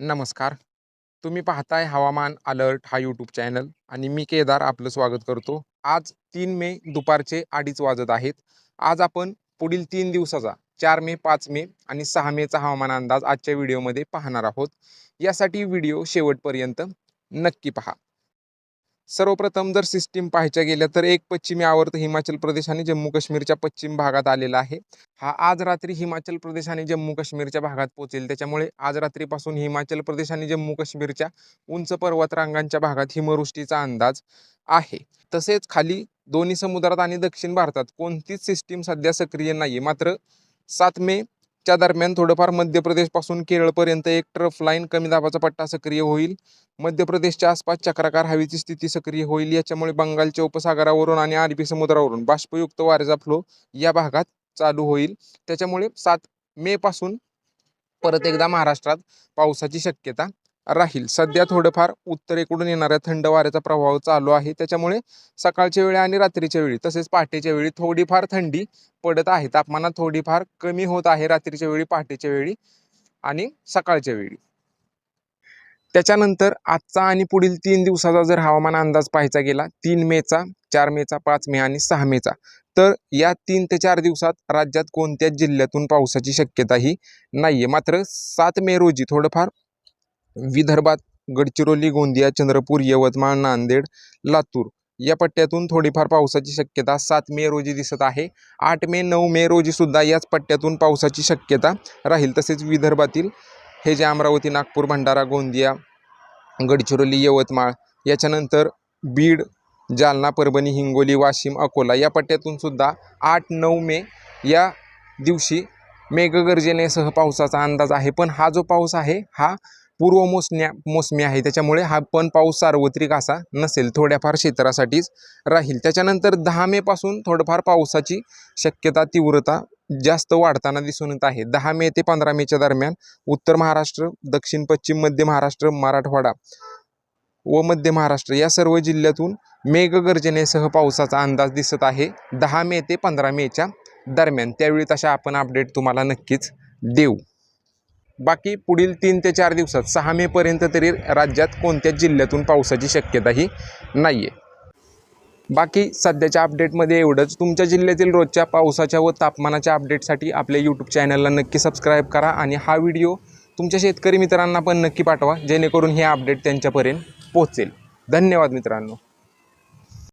नमस्कार. तुम्ही पाहताय हवामान अलर्ट हा यूट्यूब चॅनल आणि मी केदार आपलं स्वागत करतो. आज तीन मे दुपारचे अडीच वाजत आहेत. आज आपण पुढील तीन दिवसाचा चार मे पाच मे आणि सहा मेचा हवामान अंदाज आजच्या व्हिडिओमध्ये पाहणार आहोत. यासाठी व्हिडिओ शेवटपर्यंत नक्की पहा. सर्वप्रथम जर सिस्टीम पाहायच्या गेल्या तर एक पश्चिमी आवर्त हिमाचल प्रदेश आणि जम्मू काश्मीरच्या पश्चिम भागात आलेला आहे. हा आज रात्री हिमाचल प्रदेश आणि जम्मू काश्मीरच्या भागात पोहोचेल. त्याच्यामुळे आज रात्रीपासून हिमाचल प्रदेश आणि जम्मू काश्मीरच्या उंच पर्वतरांगांच्या भागात हिमवृष्टीचा अंदाज आहे. तसेच खाली दोन्ही समुद्रात आणि दक्षिण भारतात कोणतीच सिस्टीम सध्या सक्रिय नाही मात्र सात मे च्या दरम्यान थोडंफार मध्य प्रदेशपासून केरळपर्यंत एक ट्रफ लाईन कमी दाबाचा पट्टा सक्रिय होईल. मध्य प्रदेशच्या आसपास चक्राकार हवेची स्थिती सक्रिय होईल. याच्यामुळे बंगालच्या उपसागरावरून आणि अरबी समुद्रावरून बाष्पयुक्त वाऱ्याचा फ्लो या भागात चालू होईल. त्याच्यामुळे सात मे पासून परत एकदा महाराष्ट्रात पावसाची शक्यता राहील. सध्या थोडंफार उत्तरेकडून येणाऱ्या थंड वाऱ्याचा प्रभाव चालू आहे. त्याच्यामुळे सकाळच्या वेळी आणि रात्रीच्या वेळी तसेच पहाटेच्या वेळी थोडीफार थंडी पडत आहे. तापमानात थोडीफार कमी होत आहे रात्रीच्या वेळी पहाटेच्या वेळी आणि सकाळच्या वेळी. त्याच्यानंतर आजचा आणि पुढील तीन दिवसाचा जर हवामान अंदाज पाहायचा गेला तीन मेचा चार मेचा पाच मे आणि सहा मेचा तर या तीन ते चार दिवसात राज्यात कोणत्याच जिल्ह्यातून पावसाची शक्यताही नाही आहे मात्र सात मे रोजी थोडंफार विदर्भात गडचिरोली गोंदिया चंद्रपूर यवतमाळ नांदेड लातूर या पट्ट्यातून थोडीफार पावसाची शक्यता सात मे रोजी दिसत आहे. आठ मे नऊ मे रोजीसुद्धा याच पट्ट्यातून पावसाची शक्यता राहील. तसेच विदर्भातील हे जे अमरावती नागपूर भंडारा गोंदिया गडचिरोली यवतमाळ याच्यानंतर बीड जालना परभणी हिंगोली वाशिम अकोला या पट्ट्यातून सुद्धा आठ नऊ मे या दिवशी मेघगर्जनेसह पावसाचा अंदाज आहे. पण हा जो पाऊस आहे हा पूर्व मोसण्या मोसमी आहे. त्याच्यामुळे हा पण पाऊस सार्वत्रिक असा नसेल. थोड्याफार क्षेत्रासाठीच राहील. त्याच्यानंतर दहा मेपासून थोडंफार पावसाची शक्यता तीव्रता जास्त वाढताना दिसून येत आहे. दहा मे ते पंधरा मेच्या दरम्यान उत्तर महाराष्ट्र दक्षिण पश्चिम मध्य महाराष्ट्र मराठवाडा व मध्य महाराष्ट्र या सर्व जिल्ह्यातून मेघगर्जनेसह पावसाचा अंदाज दिसत आहे. दहा मे ते पंधरा मेच्या दरम्यान. त्यावेळी तशा आपण अपडेट तुम्हाला नक्कीच देऊ. बाकी पुढील तीन ते चार दिवसात सहा मेपर्यंत तरी राज्यात कोणत्याच जिल्ह्यातून पावसाची शक्यताही नाही आहे बाकी सध्याच्या अपडेटमध्ये एवढंच. तुमच्या जिल्ह्यातील रोजच्या पावसाच्या व तापमानाच्या अपडेटसाठी आपल्या यूट्यूब चॅनलला नक्की सबस्क्राईब करा आणि हा व्हिडिओ तुमच्या शेतकरी मित्रांना पण नक्की पाठवा जेणेकरून हे अपडेट त्यांच्यापर्यंत पोहोचेल. धन्यवाद मित्रांनो.